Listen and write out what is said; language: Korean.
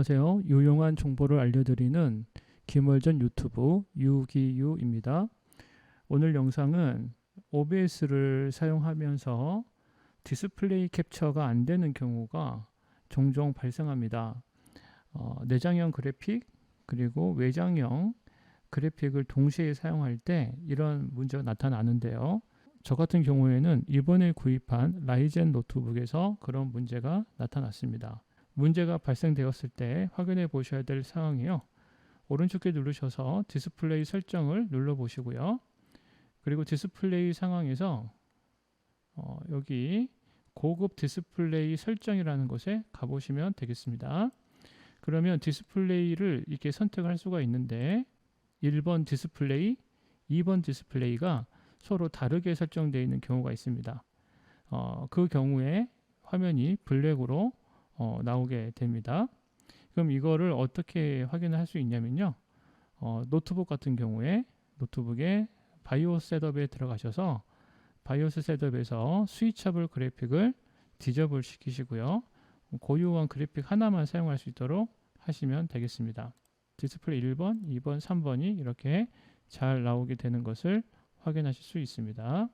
안녕하세요. 유용한 정보를 알려드리는 김월전 유튜브 유기유입니다. 오늘 영상은 OBS를 사용하면서 디스플레이 캡처가 안 되는 경우가 종종 발생합니다. 어, 내장형 그래픽 그리고 외장형 그래픽을 동시에 사용할 때 이런 문제가 나타나는데요. 저 같은 경우에는 이번에 구입한 라이젠 노트북에서 그런 문제가 나타났습니다. 문제가 발생되었을 때 확인해 보셔야 될 상황이요. 오른쪽에 누르셔서 디스플레이 설정을 눌러 보시고요. 그리고 디스플레이 상황에서 어, 여기 고급 디스플레이 설정이라는 곳에 가보시면 되겠습니다. 그러면 디스플레이를 이렇게 선택할 수가 있는데 1번 디스플레이, 2번 디스플레이가 서로 다르게 설정되어 있는 경우가 있습니다. 어, 그 경우에 화면이 블랙으로 어, 나오게 됩니다. 그럼 이거를 어떻게 확인할 수 있냐면요. 어, 노트북 같은 경우에 노트북에 바이오스 셋업에 들어가셔서 바이오스 셋업에서 스위처블 그래픽을 디저블 시키시고요. 고유한 그래픽 하나만 사용할 수 있도록 하시면 되겠습니다. 디스플레이 1번, 2번, 3번이 이렇게 잘 나오게 되는 것을 확인하실 수 있습니다.